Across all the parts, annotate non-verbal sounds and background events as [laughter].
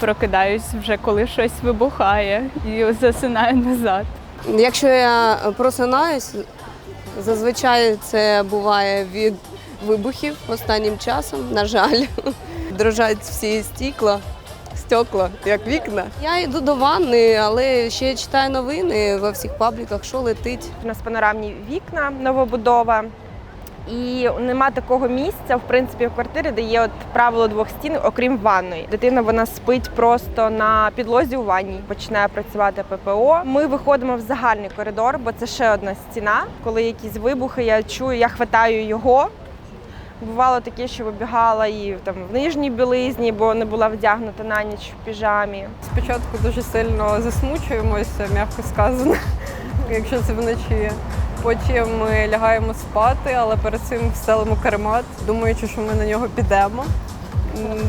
прокидаюсь вже коли щось вибухає і засинаю назад. Якщо я просинаюсь, зазвичай це буває від вибухів останнім часом, на жаль. [laughs] Дрожать всі стікла, стекла, як вікна. Я йду до ванни, але ще читаю новини во всіх пабліках, що летить. У нас панорамні вікна, новобудова. І нема такого місця, в принципі, в квартирі, де є от правило двох стін, окрім ванної. Дитина вона спить просто на підлозі у ванні, починає працювати ППО. Ми виходимо в загальний коридор, бо це ще одна стіна. Коли якісь вибухи, я чую, я хватаю його. Бувало таке, що вибігала і там в нижній білизні, бо не була вдягнута на ніч в піжамі. Спочатку дуже сильно засмучуємося, м'яко сказано, [laughs] якщо це вночі. Потім ми лягаємо спати, але перед цим встелимо каремат, думаючи, що ми на нього підемо.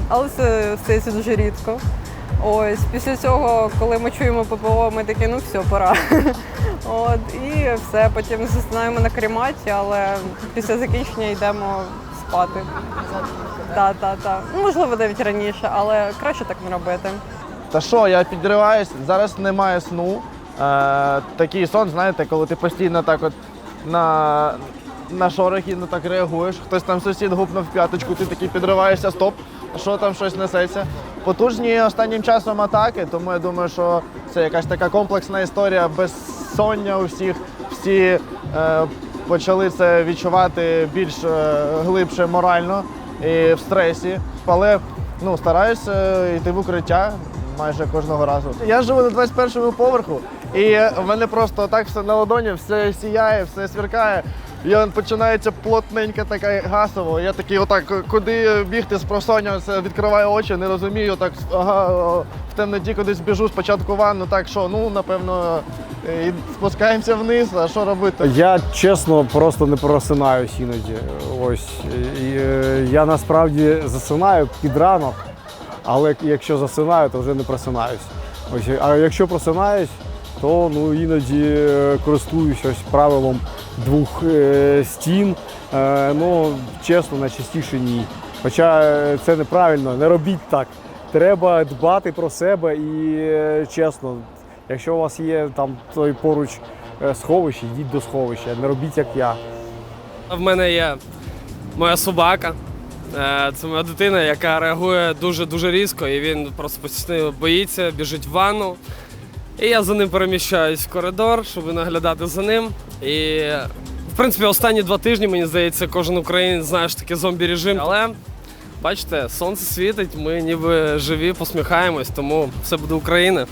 Але це стається дуже рідко. Ось після цього, коли ми чуємо ППО, ми такі, ну все, пора. [laughs] От і все. Потім засинаємо на карематі, але після закінчення йдемо спати. Так, так, так. Ну, можливо, навіть раніше, але краще так не робити. Та що, я підриваюсь, зараз немає сну. Е, такий сон, знаєте, коли ти постійно так от на, на шорохи ну, так реагуєш. Хтось там сусід гупнув п'яточку, ти такий підриваєшся, стоп, що там щось несеться. Потужні останнім часом атаки, тому я думаю, що це якась така комплексна історія безсоння у всіх. Всі е, почали це відчувати більш е, глибше морально і в стресі. Але ну, стараюся йти в укриття майже кожного разу. Я живу на 21-му поверху, і в мене просто так все на ладоні, все сіяє, все сверкає. І починається плотненька така гасово. Я такий, отак, куди бігти з просоння, відкриваю очі, не розумію. Так ага, в темноті кудись біжу спочатку ванну, так що, ну напевно, і спускаємося вниз. А що робити? Я чесно просто не просинаюсь іноді. Ось е, я насправді засинаю під ранок, але якщо засинаю, то вже не просинаюсь. Ось, а якщо просинаюсь, то ну іноді е, користуюсь ось правилом двох е, стін. Е, ну, чесно, найчастіше ні. Хоча це неправильно, не робіть так. Треба дбати про себе і чесно, якщо у вас є там той поруч сховище, йдіть до сховища, не робіть як я. В мене є моя собака. Це моя дитина, яка реагує дуже-дуже різко, і він просто постійно боїться, біжить в ванну. І я за ним переміщаюсь в коридор, щоб наглядати за ним. І, в принципі, останні два тижні, мені здається, кожен українець знає, що таке зомбі-режим. Але бачите, сонце світить, ми ніби живі, посміхаємось, тому все буде Україна.